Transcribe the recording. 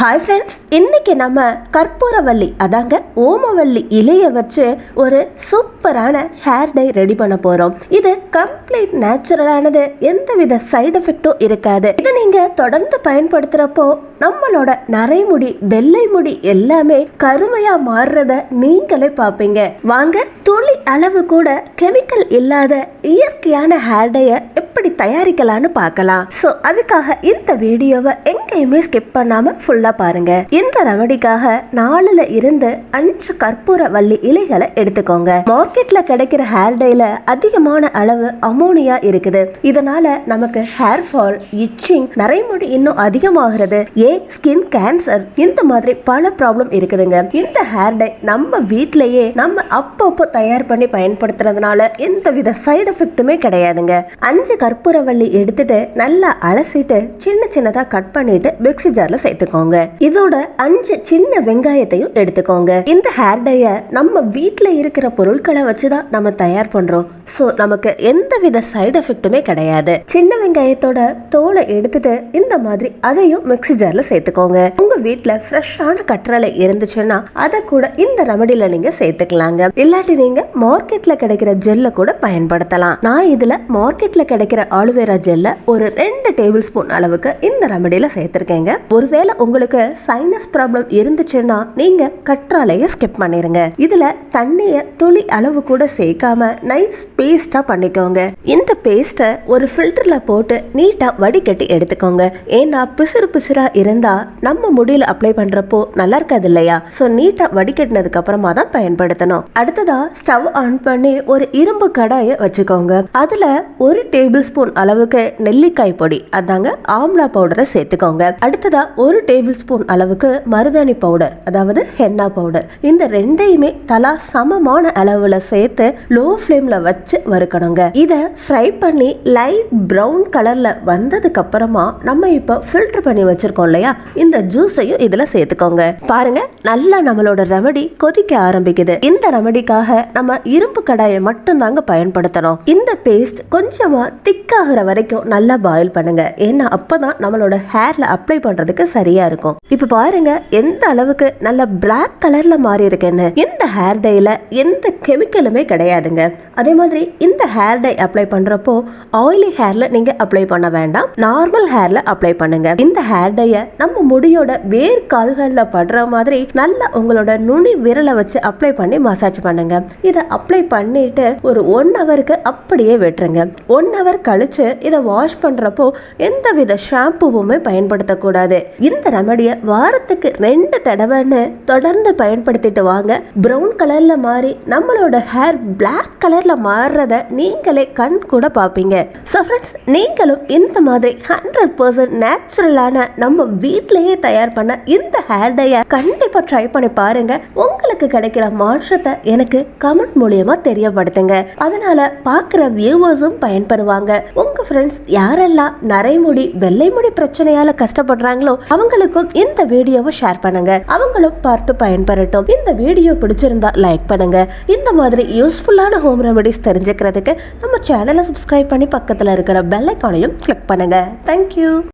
Hi friends இன்னைக்கு நம்ம கற்பூரவள்ளி அதாங்க ஓமவள்ளி இலையை வச்சு ஒரு சூப்பரான ஹேர் டை ரெடி பண்ண போகிறோம் இது கம்ப்ளீட் நேச்சுரலானது எந்தவித சைடு எஃபெக்டும் இருக்காது. இதை நீங்கள் தொடர்ந்து பயன்படுத்துகிறப்போ நம்மளோட நரைமுடி வெள்ளை முடி எல்லாமே கருமையா மாறுறத நீங்களே பார்ப்பீங்க வாங்க துளி அளவு கூட கெமிக்கல் இல்லாத இயற்கையான ஹேர் எப்படி தயாரிக்கலாம்னு பார்க்கலாம். ஸோ அதுக்காக இந்த வீடியோவை எங்கேயுமே ஸ்கிப் பண்ணாம ஃபுல்லா பாருங்க. இந்த ரெமடிக்காக நாலுல இருந்து அஞ்சு கற்பூர வள்ளி இலைகளை எடுத்துக்கோங்க. மார்க்கெட்ல கிடைக்கிற ஹேர் டைல அதிகமான அளவு அமோனியா இருக்குது. இதனால நமக்கு ஹேர் ஃபால் இச்சிங் நரைமுடி இன்னும் அதிகமாகிறது. டே ஸ்கின் கேன்சர் இந்த மாதிரி பல ப்ராப்ளம் இருக்குதுங்க. இந்த ஹேர் டை நம்ம வீட்லயே நம்ம அப்பப்போ தயார் பண்ணி பயன்படுத்துறதுனால எந்த வித சைடு எஃபெக்ட்டுமே கிடையாதுங்க. அஞ்சு கற்பூரவள்ளி எடுத்துட்டு நல்லா அலசிட்டு சின்ன சின்னதா கட் பண்ணிட்டு மிக்ஸி ஜார்ல சேர்த்துக்கோங்க. இதோட அஞ்சு சின்ன வெங்காயத்தையும் எடுத்துக்கோங்க. இந்த ஹேர் டைய நம்ம வீட்ல இருக்கிற பொருட்களை வச்சுதான் நம்ம தயார் பண்றோம். ஸோ நமக்கு எந்த வித சைடு எஃபெக்ட்டுமே கிடையாது. சின்ன வெங்காயத்தோட தோலை எடுத்துட்டு இந்த மாதிரி அதையும் மிக்ஸி ஜார்ல சேர்த்துக்கோங்க. உங்க வீட்ல ஃப்ரெஷ்ஷான கற்றாழை இருந்துச்சுன்னா அதை கூட இந்த ரெமடியில நீங்க சேர்த்துக்கலாங்க. இல்லாட்டி நீங்க மார்க்கெட்ல கிடைக்கிற ஜெல்ல கூட பயன்படுத்தலாம். நான் இதுல மார்க்கெட்ல கிடைக்கிற ஆலுவேரா ஜெல்ல ஒரு ரெண்டு டேபிள் ஸ்பூன் அளவுக்கு இந்த ரெமடியில சேர்த்திருக்கேங்க. ஒருவேளை உங்களுக்கு சைனஸ் ப்ராப்ளம் இருந்துச்சுன்னா நீங்க கற்றாழைய ஸ்கிப் பண்ணிருங்க. இதுல தண்ணிய துளி அளவு கூட சேர்க்காம நைஸ் பேஸ்டா பண்ணிக்கோங்க. இந்த பேஸ்ட்டை ஒரு ஃபில்டர்ல போட்டு நீட்டா வடிகட்டி எடுத்துக்கோங்க. ஏன்னா பிசுறு பிசுறா இருந்தால் நம்ம முடியில் அப்ளை பண்ணுறப்போ நல்லா இருக்காது இல்லையா ஸோ நீட்டாக வடிகட்டினதுக்கு அப்புறமா தான் பயன்படுத்தணும். அடுத்ததா ஸ்டவ் ஆன் பண்ணி ஒரு இரும்பு கடாயை வச்சுக்கோங்க. அதில் ஒரு டேபிள் ஸ்பூன் அளவுக்கு நெல்லிக்காய் பொடி அதாங்க ஆம்லா பவுடரை சேர்த்துக்கோங்க. அடுத்ததா ஒரு டேபிள் ஸ்பூன் அளவுக்கு மருதாணி பவுடர் அதாவது ஹென்னா பவுடர் இந்த ரெண்டையுமே தலா சமமான அளவில் சேர்த்து லோ ஃப்ளேமில் வச்சு வறுக்கணுங்க. இதை ஃப்ரை பண்ணி லைட் பிரவுன் கலரில் வந்ததுக்கு அப்புறமா நம்ம இப்போ ஃபில்டர் பண்ணி வச்சிருக்கோம் இல்லையா? இந்த ஜூஸையும் இதுல சேர்த்துக்கோங்க. பாருங்க நல்லா நம்மளோட ரெமடி கொதிக்க ஆரம்பிக்குது. இந்த ரெமடிக்காக நம்ம இரும்பு கடாயை மட்டும் தாங்க பயன்படுத்தணும். இந்த பேஸ்ட் கொஞ்சமா திக்காகிற வரைக்கும் நல்லா பாயில் பண்ணுங்க. ஏன்னா அப்பதான் நம்மளோட ஹேர்ல அப்ளை பண்றதுக்கு சரியா இருக்கும். இப்ப பாருங்க எந்த அளவுக்கு நல்ல பிளாக் கலர்ல மாறி இருக்குன்னு. இந்த ஹேர் டைல எந்த கெமிக்கலுமே கிடையாதுங்க. அதே மாதிரி இந்த ஹேர் டை அப்ளை பண்றப்போ ஆயிலி ஹேர்ல நீங்க அப்ளை பண்ண வேண்டாம். நார்மல் ஹேர்ல அப்ளை பண்ணுங்க. இந்த ஹேர் டைய நம்ம முடியோட வேர் கால்களில் படுற மாதிரி நல்லா உங்களோட நுனி விரலை வச்சு அப்ளை பண்ணி மசாஜ் பண்ணுங்க. இதை அப்ளை பண்ணிட்டு ஒரு ஒன் ஹவருக்கு அப்படியே விட்டுருங்க. ஒன் ஹவர் கழிச்சு இதை வாஷ் பண்றப்போ எந்தவித ஷாம்புவுமே பயன்படுத்தக்கூடாது. இந்த ரெமடியை வாரத்துக்கு ரெண்டு தடவைன்னு தொடர்ந்து பயன்படுத்திட்டு வாங்க. பிரவுன் கலர்ல மாறி நம்மளோட ஹேர் பிளாக் கலர்ல மாறுறத நீங்களே கண் கூட பார்ப்பீங்க. ஸோ ஃப்ரெண்ட்ஸ் நீங்களும் இந்த மாதிரி ஹண்ட்ரட் பர்சன்ட் நேச்சுரலான நம்ம வீட்டிலேயே தயார் பண்ண இந்த ஹேர் டையை கண்டிப்பா ட்ரை பண்ணி பாருங்க. உங்களுக்கு கிடைக்கிற மாற்றத்தை எனக்கு கமெண்ட் மூலியமா தெரியப்படுத்துங்க. அதனால பார்க்குற வியூவர்ஸும் பயன்படுவாங்க. உங்க ஃப்ரெண்ட்ஸ் யாரெல்லாம் நரைமுடி வெள்ளை முடி பிரச்சனையால கஷ்டப்படுறாங்களோ அவங்களுக்கும் இந்த வீடியோவை ஷேர் பண்ணுங்க. அவங்களும் பார்த்து பயன்பெறட்டும். இந்த வீடியோ பிடிச்சிருந்தா லைக் பண்ணுங்க. இந்த மாதிரி யூஸ்ஃபுல்லான ஹோம் ரெமடிஸ் தெரிஞ்சுக்கிறதுக்கு நம்ம சேனலை சப்ஸ்கிரைப் பண்ணி பக்கத்தில் இருக்கிற பெல் ஐக்கானையும் கிளிக் பண்ணுங்க. தேங்க்யூ